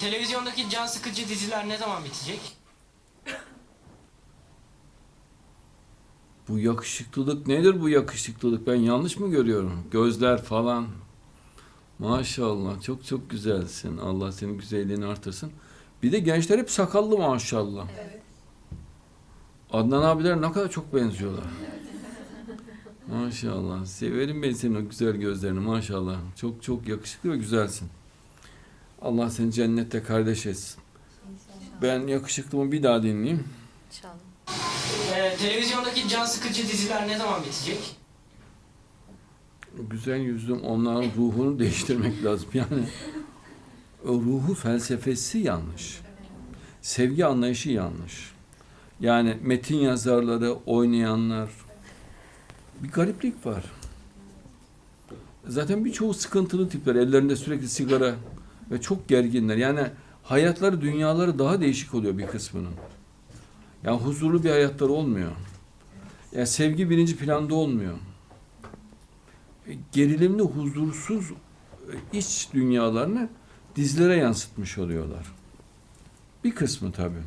televizyondaki can sıkıcı diziler ne zaman bitecek? Bu yakışıklılık nedir bu yakışıklılık? Ben yanlış mı görüyorum? Gözler falan. Maşallah çok çok güzelsin. Allah senin güzelliğini artırsın. Bir de gençler hep sakallı maşallah. Adnan abiler ne kadar çok benziyorlar. Maşallah. Severim ben senin o güzel gözlerini maşallah. Çok çok yakışıklı ve güzelsin. Allah seni cennette kardeş etsin. Ben yakışıklımı bir daha dinleyeyim. İnşallah. Ee, televizyondaki can sıkıcı diziler ne zaman bitecek? Güzel yüzlüm onların ruhunu değiştirmek lazım. Yani o ruhu felsefesi yanlış. Sevgi anlayışı yanlış. Yani metin yazarları, oynayanlar bir gariplik var. Zaten birçoğu sıkıntılı tipler. Ellerinde sürekli sigara ve çok gerginler. Yani hayatları, dünyaları daha değişik oluyor bir kısmının. Yani huzurlu bir hayatları olmuyor. Yani sevgi birinci planda olmuyor gerilimli, huzursuz e, iç dünyalarını dizlere yansıtmış oluyorlar. Bir kısmı tabii.